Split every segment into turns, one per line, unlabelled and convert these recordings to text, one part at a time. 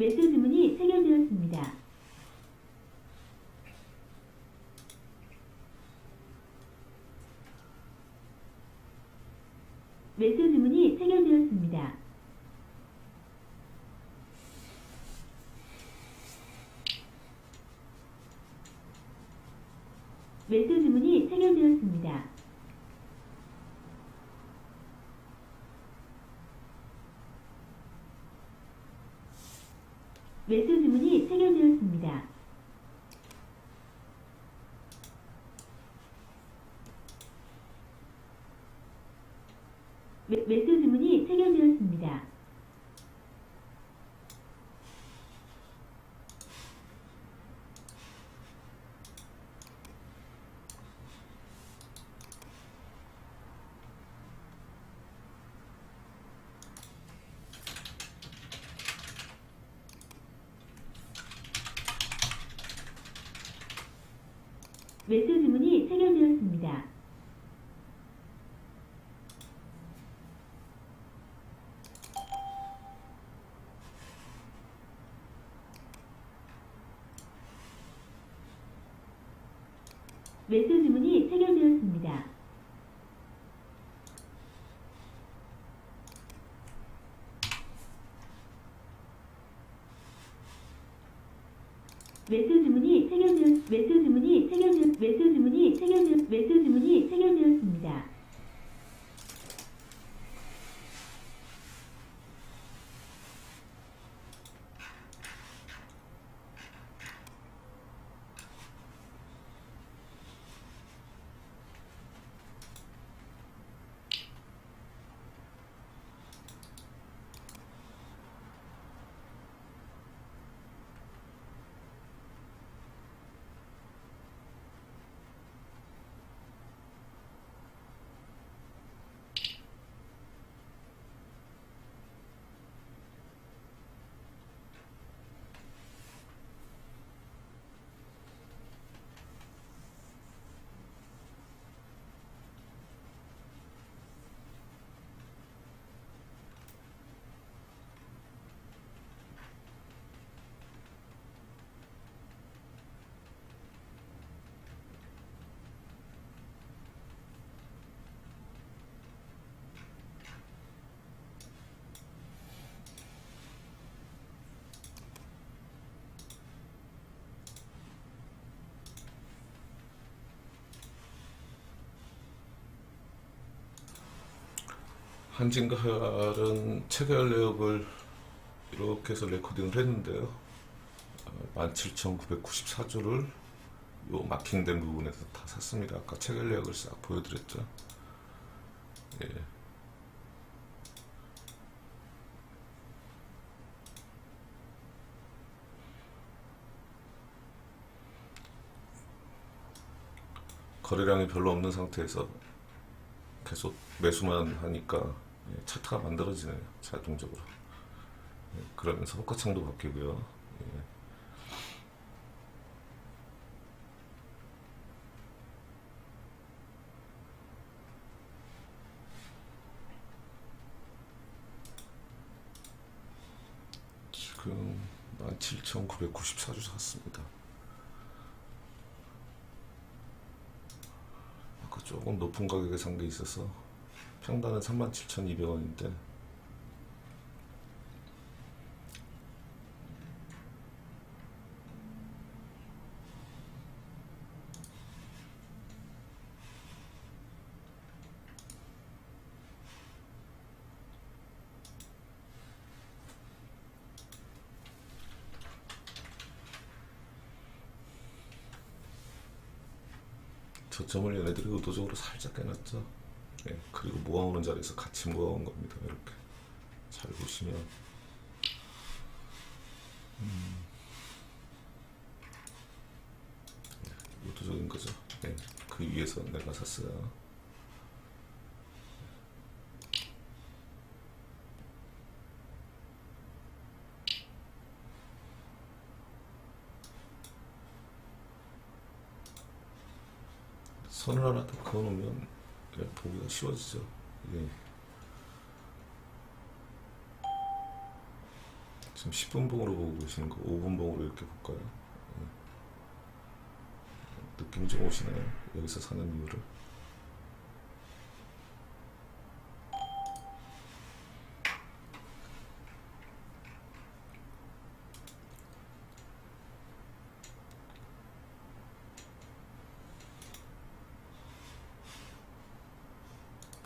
매수 주문이 체결되었습니다. 매수 주문이 체결되었습니다. 매수 주문이 체결되었습니다. 매수 주문이 체결되었습니다. 매, 매수 주문이 체결되었습니다. 주문이 체결되었습니다. 매수 주문이 체결되었습니다. 매수 주문이 체결되었 매수 주문이 체결되었 매수 주문이 체결되었 매수 주문이 체결되었습니다.
한진가을은 체결 내역을 이렇게 해서 레코딩을 했는데요. 17,994조를 요 마킹된 부분에서 다 샀습니다. 아까 체결 내역을 싹 보여드렸죠. 예. 거래량이 별로 없는 상태에서 계속 매수만 하니까 예, 차트가 만들어지네요 자동적으로. 예, 그러면서 호가창도 바뀌고요. 예. 지금 17,994주 샀습니다. 아까 조금 높은 가격에 산 게 있어서 평단은 37,200원인데 저점을 얘네들이 의도적으로 살짝 깨놨죠. 예, 그리고 모아오는 자리에서 같이 모아온 겁니다. 이렇게 잘 보시면 음. 예, 의도적인 거죠. 예, 그 위에서 내가 샀어요. 선을 하나 더 그어놓으면 예, 보기가 쉬워지죠. 예. 지금 10분 봉으로 보고 계시는 거 5분 봉으로 이렇게 볼까요? 예. 느낌 좀 오시나요? 여기서 사는 이유를?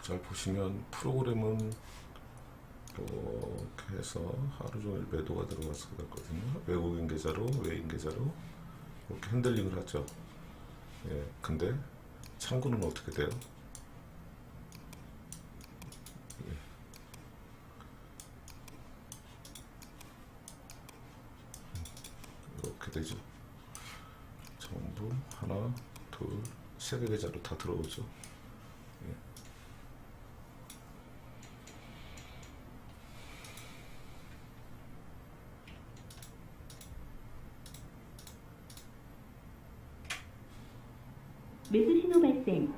잘 보시면 프로그램은 이렇게 해서 하루 종일 매도가 들어가서 그랬거든요. 외국인 계좌로 외인 계좌로 이렇게 핸들링을 하죠. 예, 근데 창구는 어떻게 돼요? 예. 이렇게 되죠. 전부 하나, 둘, 세 개 계좌로 다 들어오죠.
매수 신호 발생.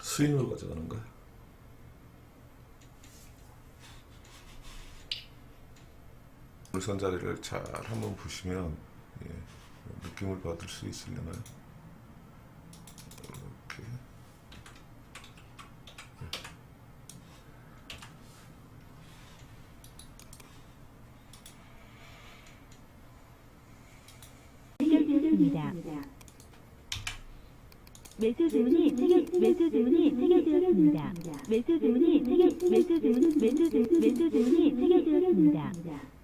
스윙으로 가져가는 거야. 물선 자리를 잘 한번 보시면 예, 느낌을 받을 수 있으려나요? 이렇게
체결되었습니다. 매수 주문이 체결 매수 주문이 체결되었습니다. 매수 주문이 체결 매수 주문 매수 주 매수 주문이 체결되었습니다.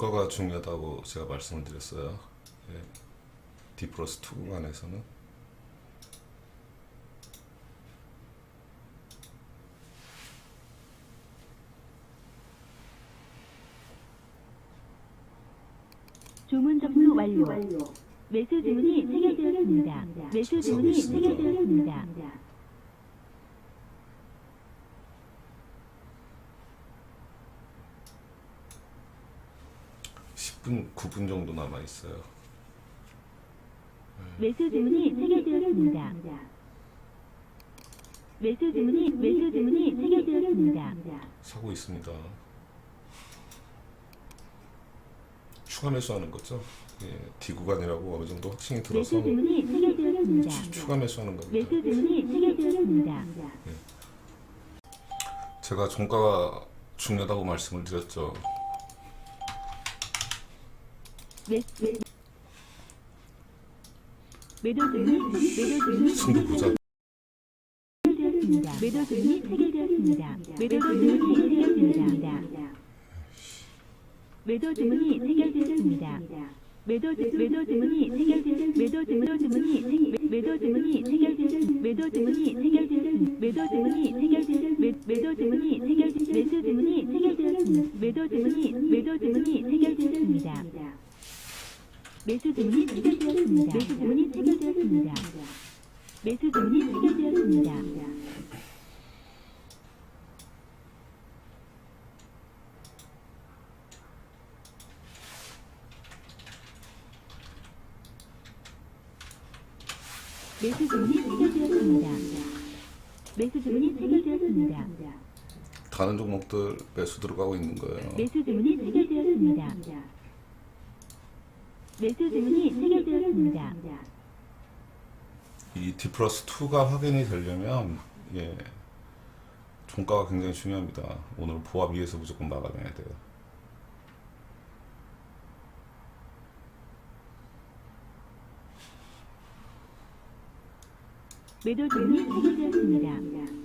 종가가 중요하다고 제가 말씀을 드렸어요. 예. D 플러스 2 구간에서는
주문 접수 완료. 매수 주문이 체결되었습니다. 매수 주문이 체결되었습니다.
10분, 9분 정도 남아 있어요.
매수 주문이 체결되었습니다. 매수 주문이 매수 주문이 체결되었습니다.
사고 있습니다. 추가 매수하는 거죠. 예, D 구간이라고 어느 정도 확신이 들어서
매수 주문이 체결되었습니다.
추가 매수하는 겁니다.
매수 주문이 체결되었습니다.
제가 종가가 중요하다고 말씀을 드렸죠.
매도 주문이 매도
보자.
체결되었습니다. 매도 주문이 체결되었습니다. 매도 주문이 체결되었습니다. 매도 주문이 체결되었습니다. 매도 주 매도 주문이 체결되었 매도 주 매도 체- 매도 주문이 체결되었 매도 주문이 체결되었 매도 주문이 체결되었 매- 매도 주문이 체결 매수 주문이 체결되었습니다. 매도 주문이 매도 주문이 체결되었습니다. 매수 주문이 체결되었습니다. 매수 주문이 체결되었습니다. 매수 주문이 체결되었습니다. 매수 주문이 체결되었습니다. 매수 주문이 체결되었습니다.
다른 종목들 매수 들어가고 있는 거예요.
매수 주문이 체결되었습니다. 매수 주문이 체결되었습니다.
이 D 플러스 2가 확인이 되려면 예, 종가가 굉장히 중요합니다. 오늘 보합 위에서 무조건 막아내야 돼요.
매도 주문이 체결되었습니다.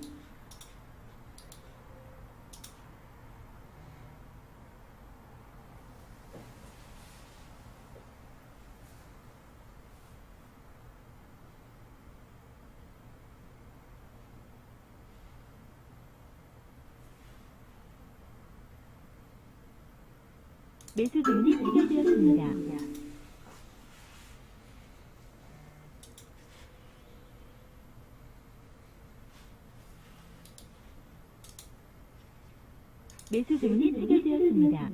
매수 주문이 체결되었습니다. 매수 주문이 체결되었습니다.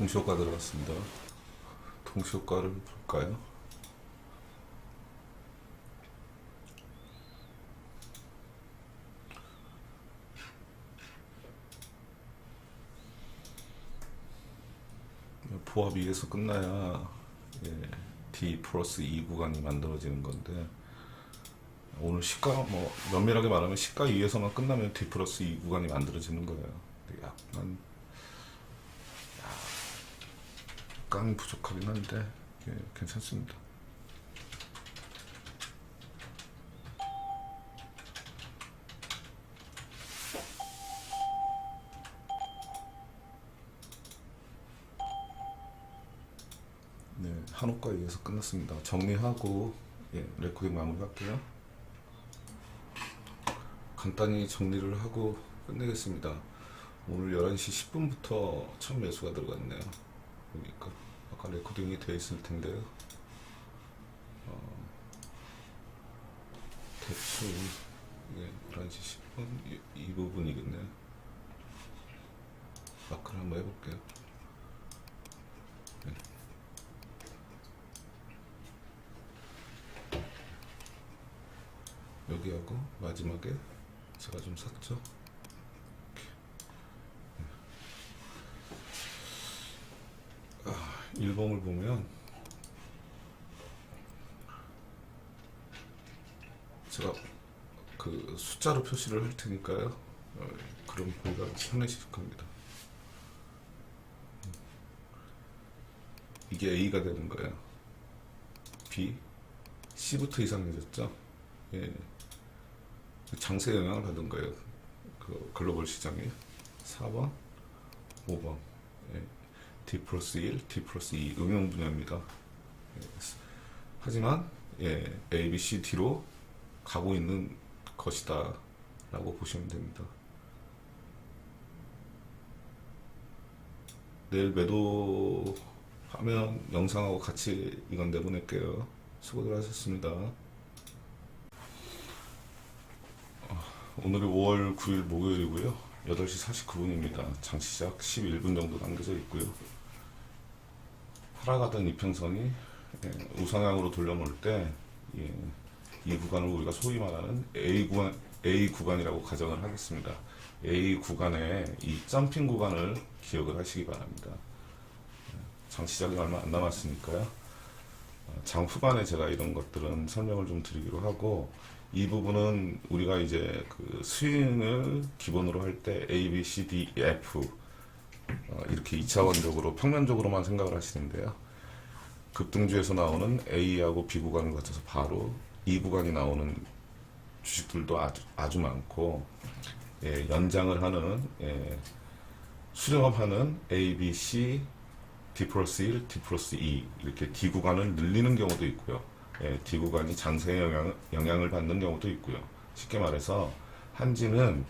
동시효과 들어갔습니다. 동시효과를 볼까요? 보합 2에서 끝나야 예, D 플러스 2 구간이 만들어지는 건데 오늘 시가 뭐 면밀하게 말하면 시가 2에서만 끝나면 D 플러스 2 구간이 만들어지는 거예요. 약간 약간 부족하긴 한데 예, 괜찮습니다. 네, 한옥과 이어서 끝났습니다. 정리하고 예, 레코딩 마무리할게요. 간단히 정리를 하고 끝내겠습니다. 오늘 11시 10분부터 첫 매수가 들어갔네요. 보니까 아까 레코딩이 돼 있을 텐데요. 어, 대충 예, 11시 10분 이, 이 부분이겠네요. 마크를 한번 해볼게요. 네. 여기하고 마지막에 제가 좀 샀죠. 일봉을 보면 제가 그 숫자로 표시를 할 테니까요. 어, 그럼 보기가 편해질 겁니다. 이게 A가 되는 거예요. B, C부터 이상해졌죠. 예. 장세 영향을 받은 거예요. 그 글로벌 시장에 4번, 5번. 예. D 플러스 1, D 플러스 2 응용 분야입니다. 예, 하지만 예, A, B, C, D로 가고 있는 것이다 라고 보시면 됩니다. 내일 매도하면 영상하고 같이 이건 내보낼게요. 수고들 하셨습니다. 어, 오늘이 5월 9일 목요일이고요. 8시 49분입니다. 장 시작 11분 정도 남겨져 있고요. 하락하던 이평선이 예, 우상향으로 돌려놓을 때, 예, 이 구간을 우리가 소위 말하는 A 구간, A 구간이라고 가정을 하겠습니다. A 구간의 이 점핑 구간을 기억을 하시기 바랍니다. 예, 장 시작이 얼마 안 남았으니까요. 어, 장 후반에 제가 이런 것들은 설명을 좀 드리기로 하고, 이 부분은 우리가 이제 그 스윙을 기본으로 할 때 A, B, C, D, F 어, 이렇게 2차원적으로 평면적으로만 생각을 하시는데요. 급등주에서 나오는 A하고 B 구간을 거쳐서 바로 E 구간이 나오는 주식들도 아주, 아주 많고 예, 연장을 하는 예, 수렴하는 A, B, C, D 플러스 1, D 플러스 2 이렇게 D 구간을 늘리는 경우도 있고요. 예, D 구간이 장세에 영향, 영향을 받는 경우도 있고요. 쉽게 말해서 한지는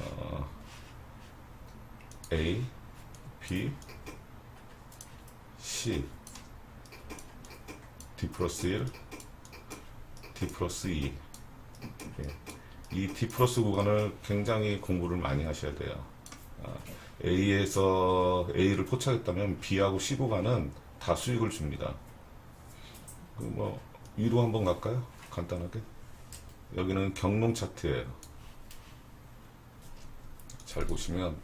어, A, B, C, D 플러스 1, D 플러스 2 예. 이 D 플러스 구간을 굉장히 공부를 많이 하셔야 돼요. 아, A에서 A를 포착했다면 B하고 C 구간은 다 수익을 줍니다. 그뭐 위로 한번 갈까요? 간단하게. 여기는 경롱 차트예요. 잘 보시면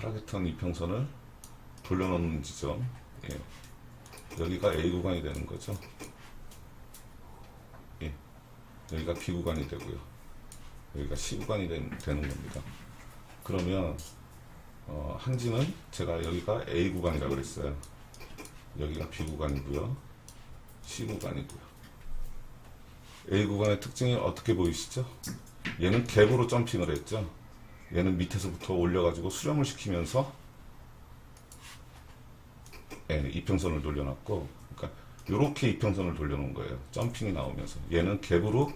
아, 하락했던 이평선을 돌려놓는 지점. 예. 여기가 A 구간이 되는 거죠. 예. 여기가 B 구간이 되고요. 여기가 C 구간이 된, 되는 겁니다. 그러면 어, 한지는 제가 여기가 A 구간이라고 그랬어요. 여기가 B 구간이고요. C 구간이고요. A 구간의 특징이 어떻게 보이시죠? 얘는 갭으로 점핑을 했죠. 얘는 밑에서부터 올려가지고 수렴을 시키면서 예, 이평선을 돌려놨고, 그러니까 이렇게 이평선을 돌려놓은 거예요. 점핑이 나오면서 얘는 갭으로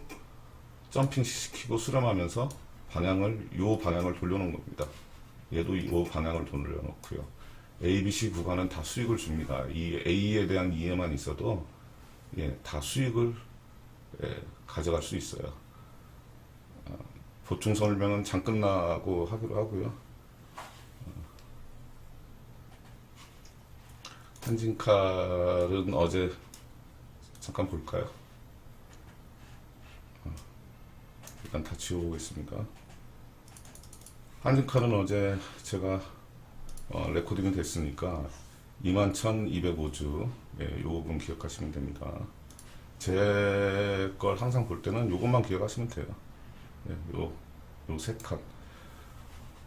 점핑 시키고 수렴하면서 방향을 요 방향을 돌려놓은 겁니다. 얘도 이 방향을 돌려놓고요. A, B, C 구간은 다 수익을 줍니다. 이 A에 대한 이해만 있어도 예, 다 수익을 예, 가져갈 수 있어요. 아, 보충 설명은 장 끝나고 하기로 하고요. 한진칼은 어제 잠깐 볼까요? 어, 일단 다 지워보겠습니다. 한진칼은 어제 제가 어, 레코딩이 됐으니까 21,205주 예, 요 부분 기억하시면 됩니다. 제 걸 항상 볼 때는 요것만 기억하시면 돼요. 예, 요, 요 세 칸.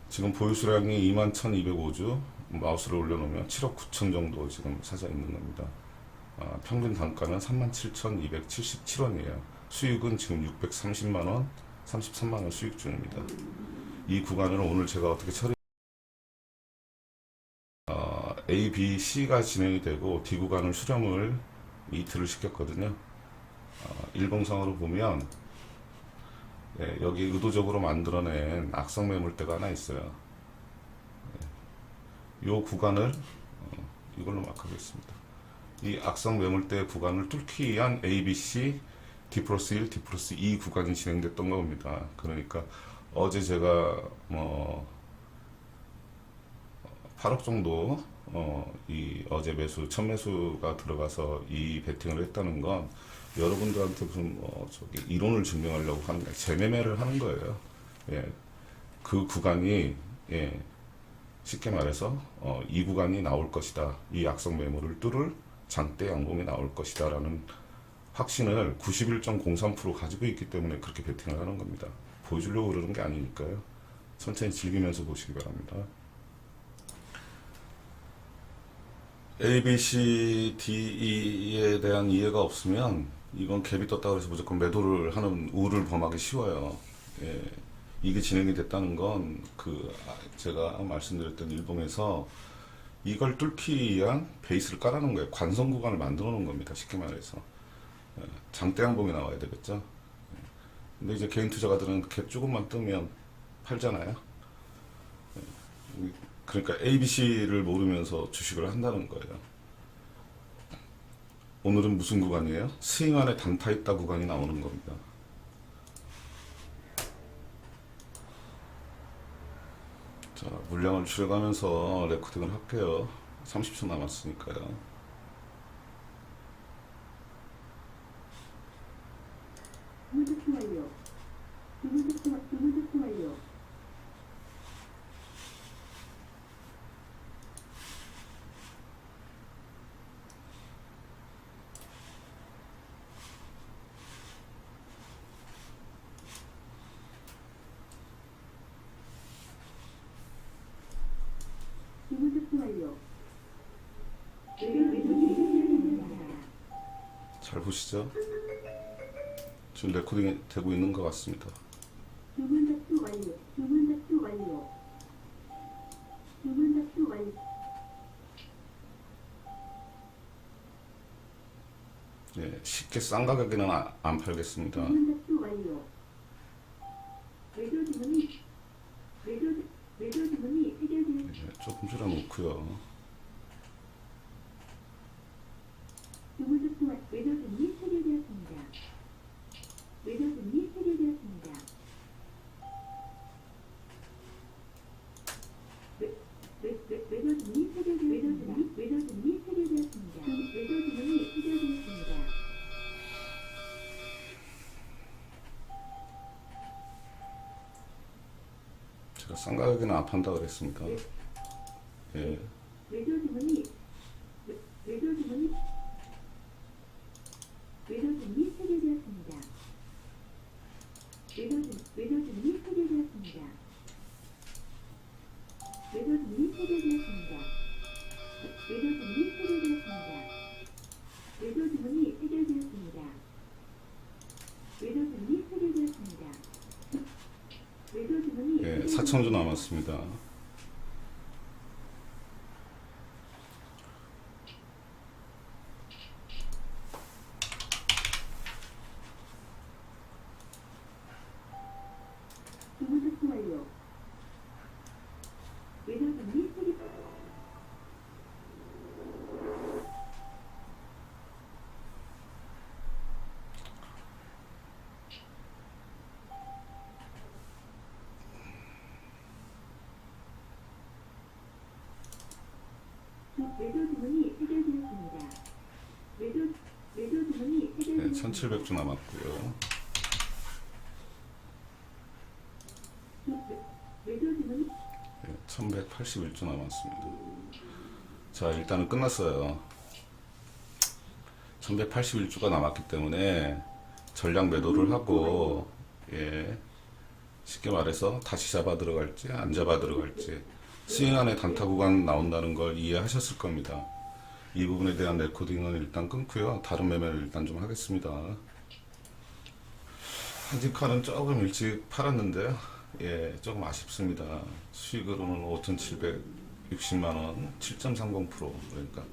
지금 보유 수량이 21,205주 마우스를 올려놓으면 7억 9천 정도 지금 사자 있는 겁니다. 아, 평균 단가는 37,277원이에요. 수익은 지금 630만 원, 33만 원 수익 중입니다. 이 구간을 오늘 제가 어떻게 처리 어, A, B, C가 진행이 되고 D 구간을 수렴을 이틀을 시켰거든요. 어, 일봉상으로 보면 예, 여기 의도적으로 만들어낸 악성 매물대가 하나 있어요. 이 구간을 어, 이걸로 마크하겠습니다. 이 악성 매물대 구간을 뚫기 위한 A, B, C, D 플러스 1, D 플러스 2 구간이 진행됐던 겁니다. 그러니까 어제 제가 뭐 8억 정도 어, 이 어제 매수 첫 매수가 들어가서 이 베팅을 했다는 건 여러분들한테 무슨 뭐 저기 이론을 증명하려고 하는 게 재매매를 하는 거예요. 예, 그 구간이 예, 쉽게 말해서 어, 이 구간이 나올 것이다. 이 악성 매물을 뚫을 장대 양봉이 나올 것이다라는 확신을 91.03% 가지고 있기 때문에 그렇게 베팅을 하는 겁니다. 보여주려고 그러는 게 아니니까요. 천천히 즐기면서 보시기 바랍니다. A, B, C, D, E에 대한 이해가 없으면 이건 갭이 떴다 그래서 무조건 매도를 하는 우를 범하기 쉬워요. 예, 이게 진행이 됐다는 건 그 제가 말씀드렸던 일봉에서 이걸 뚫기 위한 베이스를 깔아놓은 거예요. 관성 구간을 만들어 놓은 겁니다. 쉽게 말해서 예, 장대 양봉이 나와야 되겠죠. 예, 근데 이제 개인 투자가들은 갭 조금만 뜨면 팔잖아요. 예, 그러니까 ABC를 모르면서 주식을 한다는 거예요. 오늘은 무슨 구간이에요? 스윙 안에 단타 있다 구간이 나오는 겁니다. 자, 물량을 줄여가면서 레코딩을 할게요. 30초 남았으니까요.
두분득 완료. 두분득 두분득 완료. 두분득 완료. 지금 매수 중입니다.
잘 보시죠. 지금 레코딩이 되고 있는 것 같습니다.
주문 접수 완료. 주문 접수 완료. 주문 접수 완료.
예, 쉽게 싼 가격에는 아- 안 팔겠습니다.
주문 접수 완료. 매도 주문이 매도 매도 주문이 해결되었습니다.
예, 조금 줄여놓고요.
주문 접수 완 매도 주문이 해결되었습니다. 매도 주문이 해결되었습니다. 매- 매- 매- 매도 주문이 해결되었습니다. 매도 주문이 해결되었습니다. 주- 매도 주문이 해결되었습니다.
제가 싼 가격에는 안 판다 그랬습니까? 예, 3조 남았습니다.
매도 주문이 해결되었습니다. 매도 매도 주문이
예,
해결되었습니다.
1,700주 남았고요.
매- 주문이
예, 1181주 남았습니다. 자, 일단은 끝났어요. 1181주가 남았기 때문에 전량 매도를 하고, 예, 쉽게 말해서 다시 잡아 들어갈지, 안 잡아 들어갈지, 안에 단타 구간 나온다는 걸 이해하셨을 겁니다. 이 부분에 대한 레코딩은 일단 끊고요. 다른 매매를 일단 좀 하겠습니다. 한진카는 조금 일찍 팔았는데요. 예, 조금 아쉽습니다. 수익으로는 5,760만 원, 7.30% 그러니까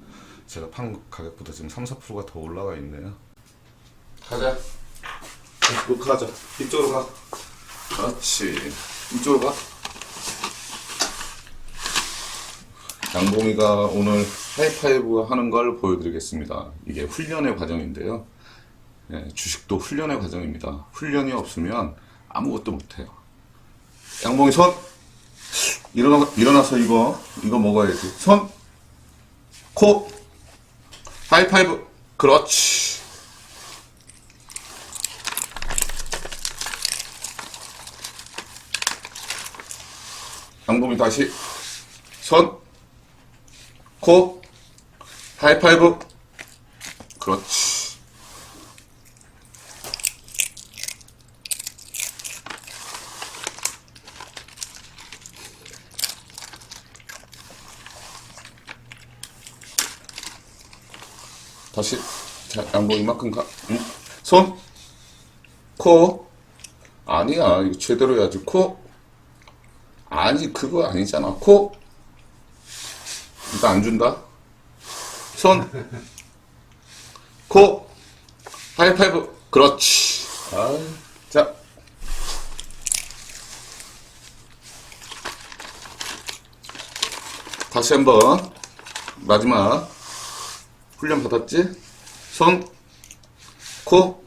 제가 판 가격보다 지금 3, 4%가 더 올라가 있네요. 가자. 녹화하자. 이쪽으로 가. 그렇지. 이쪽으로 가. 양봉이가 오늘 하이파이브 하는 걸 보여드리겠습니다. 이게 훈련의 과정인데요. 예, 주식도 훈련의 과정입니다. 훈련이 없으면 아무것도 못해요. 양봉이 손! 일어나, 일어나서 이거, 이거 먹어야지. 손! 코! 하이파이브! 그렇지. 양봉이 다시. 손! 코! 하이파이브! 그렇지. 다시. 자 양복 이만큼 가. 응? 손, 코. 아니야. 이거 제대로 해야지. 코. 아니 그거 아니잖아. 코 이거 안 준다? 손, 코. 하이파이브. 그렇지. 아, 자. 다시 한번. 마지막. 훈련 받았지? 손, 코,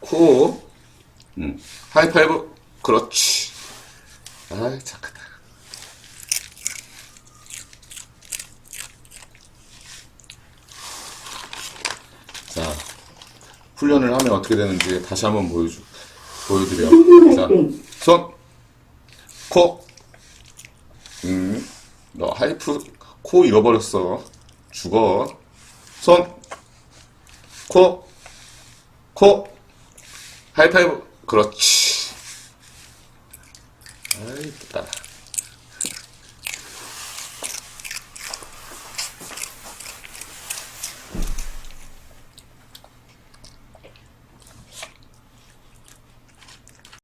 코, 음, 하이파이브, 그렇지. 아이, 착하다. 자, 훈련을 하면 어떻게 되는지 다시 한번 보여주, 보여드려. 자, 손, 코, 음, 너 하이프, 코 잃어버렸어. 죽어. 손, 코, 코, 하이파이브. 그렇지. 아이, 따라.